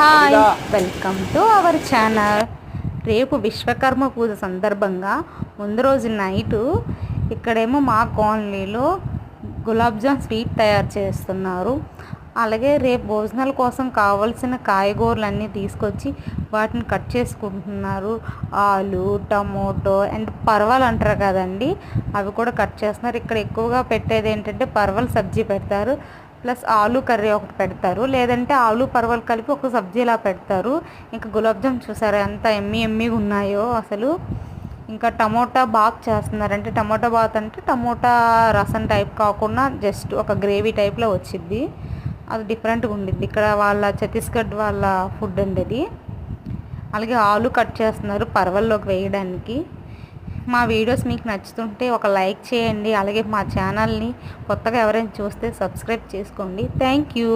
Hi welcome to our channel. రేపు విశ్వకర్మ పూజ సందర్భంగా ముందు రోజు నైటు ఇక్కడేమో మా కాలనీలో గులాబ్ జామ్ స్వీట్ తయారు చేస్తున్నారు. అలాగే రేపు భోజనాల కోసం కావలసిన కాయగూరలన్నీ తీసుకొచ్చి వాటిని కట్ చేసుకుంటున్నారు. ఆలు టమోటో అండ్ పర్వాలు అంటారు కదండి అవి కూడా కట్ చేస్తున్నారు. ఇక్కడ ఎక్కువగా పెట్టేది ఏంటంటే పర్వల్ సబ్జీ పెడతారు. ప్లస్ ఆలు కర్రీ ఒకటి పెడతారు. లేదంటే ఆలు పర్వలు కలిపి ఒక సబ్జీలా పెడతారు. ఇంకా గులాబ్జామ్ చూసారా ఎంత ఎమ్మి ఎమ్మిగా ఉన్నాయో అసలు. ఇంకా టమోటా బాత్ చేస్తున్నారు అంటే టమోటా బాత్ అంటే టమోటా రసం టైప్ కాకుండా జస్ట్ ఒక గ్రేవీ టైప్లో వచ్చింది అది డిఫరెంట్గా ఉండిద్ది. ఇక్కడ వాళ్ళ ఛత్తీస్గఢ్ వాళ్ళ ఫుడ్ అండి అది. అలాగే ఆలు కట్ చేస్తున్నారు పర్వల్లోకి వేయడానికి. మా వీడియోస్ మీకు నచ్చుతుంటే ఒక లైక్ చేయండి. అలాగే మా ఛానల్ని కొత్తగా ఎవరైనా చూస్తే సబ్స్క్రైబ్ చేసుకోండి. Thank you.